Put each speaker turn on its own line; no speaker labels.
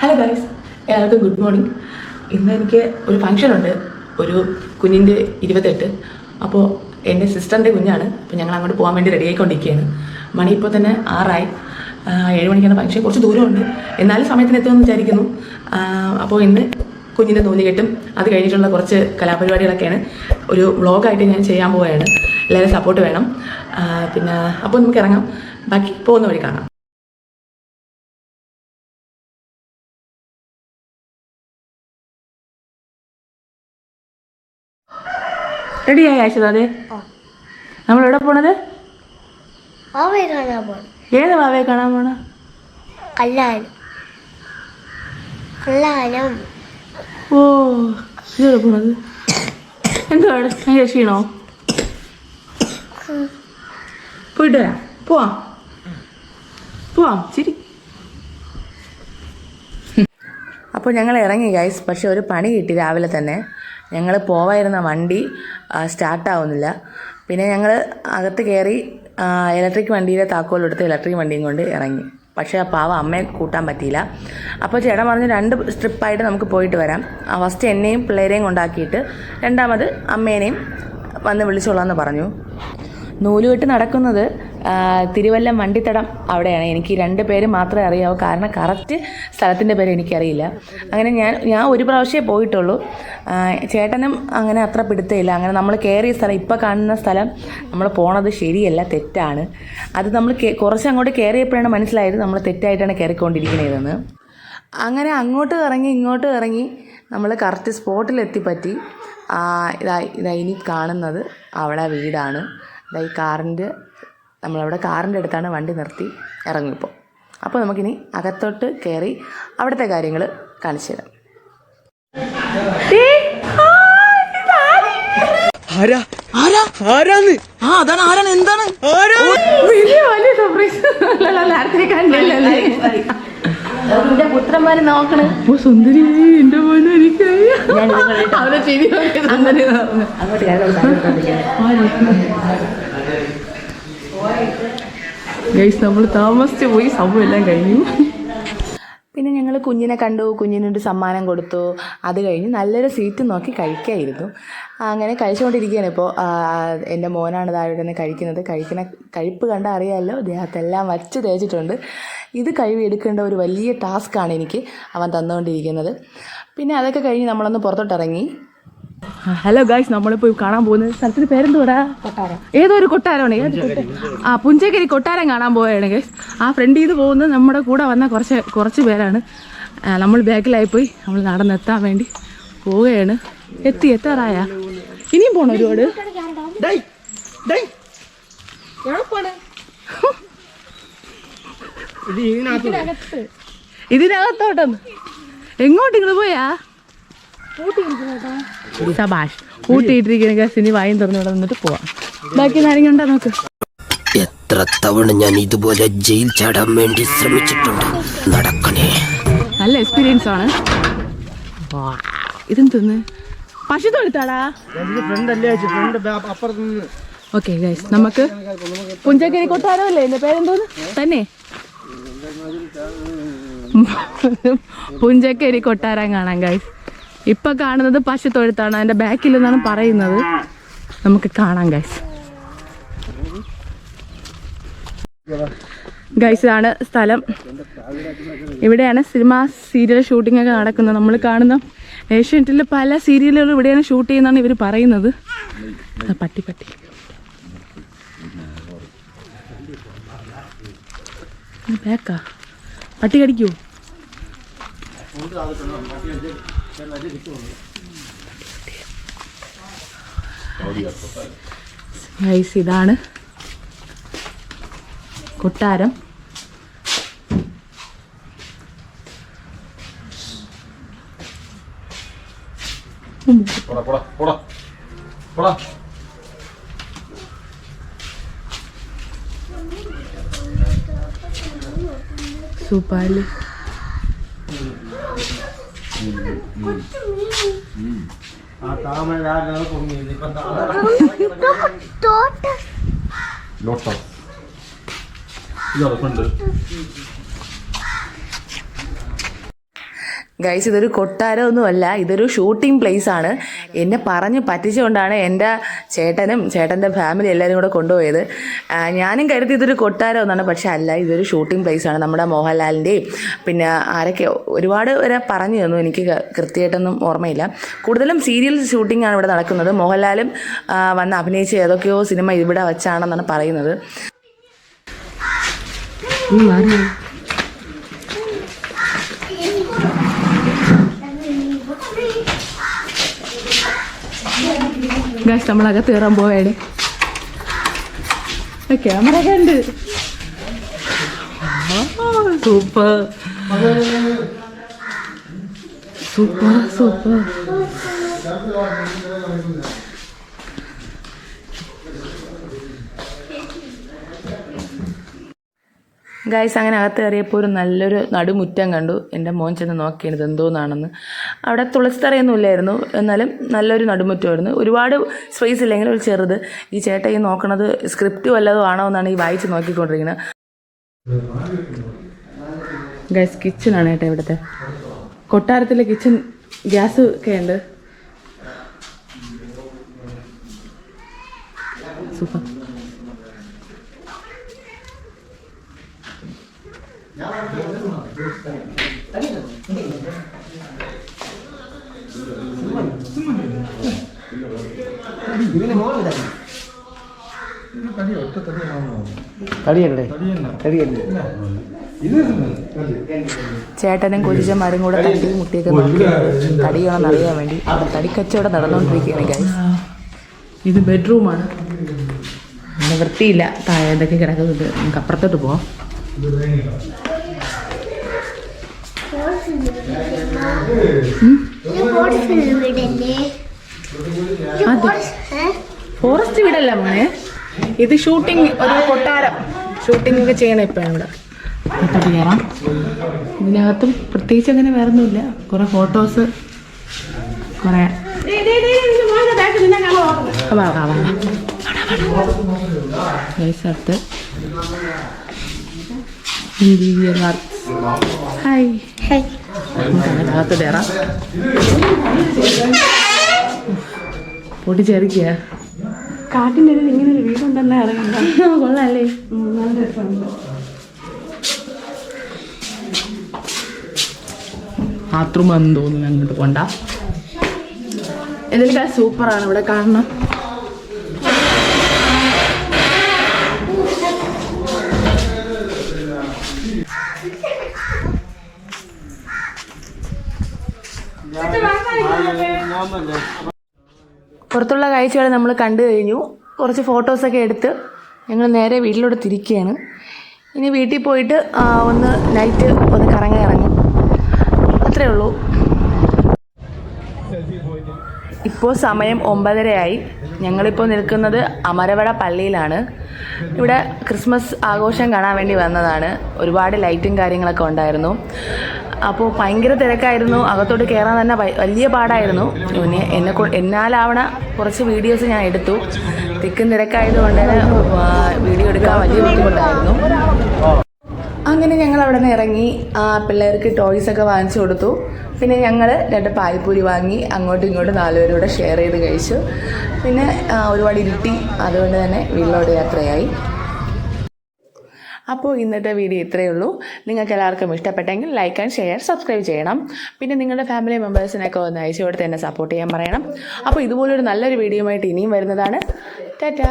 Hello guys എല്ലാവർക്കും good morning ഇന്ന് എനിക്ക് ഒരു ഫംഗ്ഷൻ ഉണ്ട്. ഒരു കുഞ്ഞിന്റെ ഇരുപത്തെട്ട്. അപ്പോൾ എന്റെ സിസ്റ്ററിന്റെ കുഞ്ഞാണ്. അപ്പോൾ ഞങ്ങൾ അങ്ങോട്ട് പോകാൻ വേണ്ടി റെഡി ആയിക്കൊണ്ടിരിക്കുകയാണ്. മണി ഇപ്പോൾ തന്നെ ആറായി. ഏഴ് മണിക്കാണ് ഫംഗ്ഷൻ കുറച്ച് ദൂരമുണ്ട്. എന്നാലും സമയത്തിന് എത്തുമെന്ന് വിചാരിക്കുന്നു. അപ്പോൾ ഇന്ന് കുഞ്ഞിന്റെ നൂലുകെട്ടും അത് കഴിഞ്ഞിട്ടുള്ള കുറച്ച് കലാപരിപാടികളൊക്കെയാണ്. ഒരു വ്ളോഗായിട്ട് ഞാൻ ചെയ്യാൻ പോവുകയാണ്. എല്ലാവരും സപ്പോർട്ട് വേണം. പിന്നെ അപ്പോൾ നമുക്ക് ഇറങ്ങാം. ബാക്കി പോകുന്ന വഴി കാണാം. റെഡിയായി ആയിഷതാതെ നമ്മൾ എവിടെ പോണത്?
അവയെ കാണാൻ പോണം.
ഏത് വാവയെ കാണാൻ പോണ?
കല്ലാനം കല്ലാനം
ഓ ഇതെവിടെ പോണത്? എന്തുവാണ്? ഭയങ്കര ക്ഷീണോ? പോയിട്ട് വരാം. പോവാം. പോവാം. ശരി. അപ്പോൾ ഞങ്ങൾ ഇറങ്ങി ഗൈസ് പക്ഷെ ഒരു പണി കിട്ടി രാവിലെ തന്നെ. ഞങ്ങൾ പോവായിരുന്ന വണ്ടി സ്റ്റാർട്ടാവുന്നില്ല. പിന്നെ ഞങ്ങൾ അകത്ത് കയറി ഇലക്ട്രിക് വണ്ടിയിലെ താക്കോലെടുത്ത് ഇലക്ട്രിക് വണ്ടിയും കൊണ്ട് ഇറങ്ങി. പക്ഷേ ആ പാവ അമ്മയെ കൂട്ടാൻ പറ്റിയില്ല. അപ്പോൾ ചേട്ടൻ പറഞ്ഞു രണ്ട് സ്ട്രിപ്പായിട്ട് നമുക്ക് പോയിട്ട് വരാം. ഫസ്റ്റ് എന്നെയും പിള്ളേരെയും കൊണ്ടാക്കിയിട്ട് രണ്ടാമത് അമ്മേനെയും വന്ന് വിളിച്ചോളാമെന്ന് പറഞ്ഞു. നൂലുകെട്ട് നടക്കുന്നത് തിരുവല്ല വണ്ടിത്തടം അവിടെയാണ്. എനിക്ക് രണ്ട് പേര് മാത്രമേ അറിയാവൂ. കാരണം കറക്റ്റ് സ്ഥലത്തിന്റെ പേര് എനിക്കറിയില്ല. അങ്ങനെ ഞാൻ ഞാൻ ഒരു പ്രാവശ്യമേ പോയിട്ടുള്ളൂ. ചേട്ടനും അങ്ങനെ അത്ര പിടുത്തമില്ല. അങ്ങനെ നമ്മൾ കയറിയ സ്ഥലം ഇപ്പോൾ കാണുന്ന സ്ഥലം നമ്മൾ പോണത് ശരിയല്ല തെറ്റാണ്. അത് നമ്മൾ കുറച്ച് അങ്ങോട്ട് കയറിയപ്പോഴാണ് മനസ്സിലായത് നമ്മൾ തെറ്റായിട്ടാണ് കയറിക്കൊണ്ടിരിക്കുന്നതെന്ന് അങ്ങനെ അങ്ങോട്ട് ഇറങ്ങി ഇങ്ങോട്ട് ഇറങ്ങി നമ്മൾ കറക്റ്റ് സ്പോട്ടിലെത്തിപ്പറ്റി ഇതാ ഇതാ ഇനി കാണുന്നത് അവിടെ വീടാണ്. ഈ കാറിന്റെ നമ്മളവിടെ കാറിന്റെ അടുത്താണ് വണ്ടി നിർത്തി ഇറങ്ങിപ്പോൾ അപ്പോൾ നമുക്കിനി അകത്തോട്ട് കയറി അവിടുത്തെ കാര്യങ്ങൾ കാണിച്ചു തരാം.
ആരാ? ആരാ? ആരാന്ന്? ആ അതാണ് ആരാണ്? എന്താണ്? ആരാ?
വലിയ വലിയ സർപ്രൈസ് നേരത്തെ കണ്ടില്ലല്ലേ എന്റെ പുത്രന്മാര് നോക്കണ്. ഓ സുന്ദരി എന്റെ മോനെ എനിക്ക് അവരെ ചിരി നോക്കി സുന്ദരി ഗൈസ് നമ്മൾ താമസിച്ച് പോയി സംഭവം എല്ലാം കഴിഞ്ഞു. പിന്നെ ഞങ്ങൾ കുഞ്ഞിനെ കണ്ടു കുഞ്ഞിനൊരു സമ്മാനം കൊടുത്തു. അത് കഴിഞ്ഞ് നല്ലൊരു സീറ്റ് നോക്കി കഴിക്കായിരുന്നു. അങ്ങനെ കഴിച്ചുകൊണ്ടിരിക്കുകയാണ് ഇപ്പോൾ. എന്റെ മോനാണ് താഴെ നിന്ന് കഴിക്കുന്നത്. കഴിക്കുന്ന കഴിപ്പ് കണ്ട അറിയാമല്ലോ ദേഹത്തെല്ലാം വച്ച് തേച്ചിട്ടുണ്ട്. ഇത് കഴിവ് എടുക്കേണ്ട ഒരു വലിയ ടാസ്ക്കാണ് എനിക്ക് അവൻ തന്നുകൊണ്ടിരിക്കുന്നത്. പിന്നെ അതൊക്കെ കഴിഞ്ഞ് നമ്മളൊന്ന് പുറത്തോട്ടിറങ്ങി. ഹലോ ഗായ്സ് നമ്മളിപ്പോൾ കാണാൻ പോകുന്നത് സ്ഥലത്തിന്റെ പേരെന്തോടാ കൊട്ടാരം. ഏതോ ഒരു കൊട്ടാരമാണ് ഏത് ആ പുഞ്ചേക്കരി കൊട്ടാരം കാണാൻ പോവുകയാണ് ഗൈസ് ആ ഫ്രണ്ടിൽ നിന്ന് പോകുന്നത് നമ്മുടെ കൂടെ വന്ന കുറച്ച് കുറച്ച് പേരാണ്. നമ്മൾ ബാക്കിലായി പോയി നമ്മൾ നടന്നെത്താൻ വേണ്ടി പോവുകയാണ്. എത്തി എത്താറായ? ഇനിയും പോണോ ഒരുപാട്?
ഡേയ് ഡേയ്. ഇത് ഇതിനകത്ത്.
ഇതിനകത്തോട്ടൊന്ന്. എങ്ങോട്ട് നിങ്ങൾ പോയാ? സബാഷ് കൂട്ടിയിട്ടിരിക്കുന്ന ഗസ് ഇനി വായും തുറന്നു ഇവിടെ നിന്നിട്ട് പോവാം. ബാക്കി നാരങ്ങ ഉണ്ടോ നോക്ക്
എത്ര തവണ ഞാൻ ഇതുപോലെ ജയിൽ ചാടാൻ വേണ്ടി ശ്രമിച്ചിട്ടുണ്ട്. നടക്കണേ.
നല്ല എക്സ്പീരിയൻസ് ആണ്. ഇതെന്തോന്ന്? പശു തൊഴുത്താടാ?
അല്ലേ
ഓക്കെ ഗൈസ് നമുക്ക് പുഞ്ചക്കരി കൊട്ടാരമല്ലേ? എന്റെ പേരെന്തോന്ന്? തന്നെ. പുഞ്ചക്കരി കൊട്ടാരം കാണാം ഗൈസ് ഇപ്പൊ കാണുന്നത് പശു തൊഴുത്താണ്. അതിന്റെ ബാക്കിൽ നിന്നാണ് പറയുന്നത്. നമുക്ക് കാണാം ഗൈസ് ഗൈസ് ഇതാണ് സ്ഥലം. ഇവിടെയാണ് സിനിമ സീരിയൽ ഷൂട്ടിംഗ് ഒക്കെ നടക്കുന്നത്. നമ്മൾ കാണുന്ന ഏഷ്യാനെറ്റിൽ പല സീരിയലുകളും ഇവിടെയാണ് ഷൂട്ട് ചെയ്യുന്നതാണ് ഇവർ പറയുന്നത്. പട്ടി പട്ടി. ബാക്കാ പട്ടി കടിക്കൂ ഗൈസ് ഇതാണ് കൊട്ടാരം. സൂപ്പർ.
ആ താമര രാവിലെ പൊങ്ങിയത് ഇപ്പൊ
തോട്ട
ഗൈസ് ഇതൊരു കൊട്ടാരമൊന്നുമല്ല ഇതൊരു ഷൂട്ടിംഗ് പ്ലേസ് ആണ്. എന്നെ പറഞ്ഞു പറ്റിച്ചുകൊണ്ടാണ് എന്റെ ചേട്ടനും ചേട്ടന്റെ ഫാമിലി എല്ലാവരും കൂടെ കൊണ്ടുപോയത്. ഞാനും കരുതി ഇതൊരു കൊട്ടാരം എന്നാണ് പക്ഷേ അല്ല ഇതൊരു ഷൂട്ടിംഗ് പ്ലേസാണ് നമ്മുടെ മോഹൻലാലിന്റെയും പിന്നെ ആരൊക്കെ ഒരുപാട് വരെ പറഞ്ഞു തന്നു. എനിക്ക് കൃത്യമായിട്ടൊന്നും ഓർമ്മയില്ല. കൂടുതലും സീരിയൽ ഷൂട്ടിംഗ് ആണ് ഇവിടെ നടക്കുന്നത്. മോഹൻലാലും വന്ന് അഭിനയിച്ച ഏതൊക്കെയോ സിനിമ ഇവിടെ വച്ചാണെന്നാണ് പറയുന്നത്. ഗാസ് നമ്മളകത്ത് കയറാൻ പോവേടെ ക്യാമറ കണ്ട് സൂപ്പർ. Super super. ഗായ്സ് അങ്ങനെ അകത്ത് കയറിയപ്പോൾ ഒരു നല്ലൊരു നടുമുറ്റം കണ്ടു. എന്റെ മോൻ ചെന്ന് നോക്കിയത് എന്തോന്നാണെന്ന്. അവിടെ തുളസിത്തറയൊന്നും ഇല്ലായിരുന്നു. എന്നാലും നല്ലൊരു നടുമുറ്റമായിരുന്നു. ഒരുപാട് സ്പേസ് ഇല്ലെങ്കിലും ഒരു ചെറുത്. ഈ ചേട്ടൻ ഈ നോക്കണത് സ്ക്രിപ്റ്റ് വല്ലതും ആണോ എന്നാണ് ഈ വായിച്ച് നോക്കിക്കൊണ്ടിരിക്കുന്നത്. ഗൈസ് കിച്ചണാണ് ഏട്ടാ ഇവിടുത്തെ. കൊട്ടാരത്തിലെ കിച്ചൺ ഗ്യാസ് ഒക്കെ ഉണ്ട്. സൂപ്പർ ചേട്ടനും കൊച്ചിച്ചന്മാരും കൂടെ തടി മുട്ടിയൊക്കെ തടിയാണെന്ന് അറിയാൻ വേണ്ടി തടി തടിക്കച്ചവടം നടന്നുകൊണ്ടിരിക്കുകയാണ് ഗൈസ് ഇത് ബെഡ്റൂമാണ്. വൃത്തിയില്ല. താഴെ എന്തൊക്കെ കിടക്കുന്നുണ്ട്? നമുക്ക് അപ്പുറത്തോട്ട് പോവാം. ഫോറസ്റ്റ് വീടല്ല മോനെ. ഇത് ഷൂട്ടിംഗ് ഒരു കൊട്ടാരം. ഷൂട്ടിംഗ് ഒക്കെ ചെയ്യണം ഇപ്പം ഇവിടെ. അകത്തോട്ട് കയറാം ഇതിനകത്തും പ്രത്യേകിച്ച് അങ്ങനെ വേറെ ഒന്നുമില്ല കുറേ ഫോട്ടോസ് കുറേ അടുത്ത് ഇന്റീരിയർ വർക്ക്സ് ഹായ് അകത്ത് കയറാം പൊട്ടിച്ചെറിക്കുക
കാട്ടിന്റെ ഇടയിൽ ഇങ്ങനെ ഒരു വീടുണ്ടെന്നേ അറിയില്ല
കൊള്ളാല്ലേ
നല്ല രസമുണ്ട്
ബാത്റൂം ആണെന്ന് തോന്നുന്നു അങ്ങോട്ട് പോണ്ട എന്തെങ്കിലും സൂപ്പറാണ് ഇവിടെ കാണണം പുറത്തുള്ള കാഴ്ചകൾ നമ്മൾ കണ്ടു കഴിഞ്ഞു. കുറച്ച് ഫോട്ടോസൊക്കെ എടുത്ത് ഞങ്ങൾ നേരെ വീട്ടിലോട്ട് തിരിക്കുകയാണ്. ഇനി വീട്ടിൽ പോയിട്ട് ഒന്ന് നൈറ്റ് ഒന്ന് കറങ്ങി ഇറങ്ങും. അത്രേ ഉള്ളൂ. ഇപ്പോൾ സമയം ഒമ്പതരയായി. ഞങ്ങളിപ്പോൾ നിൽക്കുന്നത് അമരവട പള്ളിയിലാണ്. ഇവിടെ ക്രിസ്മസ് ആഘോഷം കാണാൻ വേണ്ടി വന്നതാണ്. ഒരുപാട് ലൈറ്റും കാര്യങ്ങളൊക്കെ ഉണ്ടായിരുന്നു. അപ്പോൾ ഭയങ്കര തിരക്കായിരുന്നു. അകത്തോട്ട് കയറാൻ തന്നെ വലിയ പാടായിരുന്നു. പിന്നെ എന്നെ എന്നാലാവണ കുറച്ച് വീഡിയോസ് ഞാൻ എടുത്തു. തിക്കും തിരക്കായതുകൊണ്ട് വീഡിയോ എടുക്കാൻ വലിയ ബുദ്ധിമുട്ടായിരുന്നു. അങ്ങനെ ഞങ്ങൾ അവിടെ നിന്ന് ഇറങ്ങി പിള്ളേർക്ക് ടോയ്സ് ഒക്കെ വാങ്ങിച്ചു കൊടുത്തു. പിന്നെ ഞങ്ങൾ രണ്ട് പാൽപ്പൂരി വാങ്ങി അങ്ങോട്ടും ഇങ്ങോട്ടും നാലുപേരൂടെ ഷെയർ ചെയ്ത് കഴിച്ചു. പിന്നെ ഒരുപാട് ഇരുട്ടി. അതുകൊണ്ട് തന്നെ വീട്ടിലോട്ട് യാത്രയായി. അപ്പോൾ ഇന്നത്തെ വീഡിയോ ഇത്രയേ ഉള്ളൂ. നിങ്ങൾക്ക് എല്ലാവർക്കും ഇഷ്ടപ്പെട്ടെങ്കിൽ ലൈക്ക് ആൻഡ് ഷെയർ സബ്സ്ക്രൈബ് ചെയ്യണം. പിന്നെ നിങ്ങളുടെ ഫാമിലി മെമ്പേഴ്സിനൊക്കെ ഒന്ന് അയച്ചു കൊടുത്ത് എന്നെ സപ്പോർട്ട് ചെയ്യാൻ പറയണം. അപ്പോൾ ഇതുപോലൊരു നല്ലൊരു വീഡിയോ ആയിട്ട് ഇനിയും വരുന്നതാണ്. ടാറ്റാ.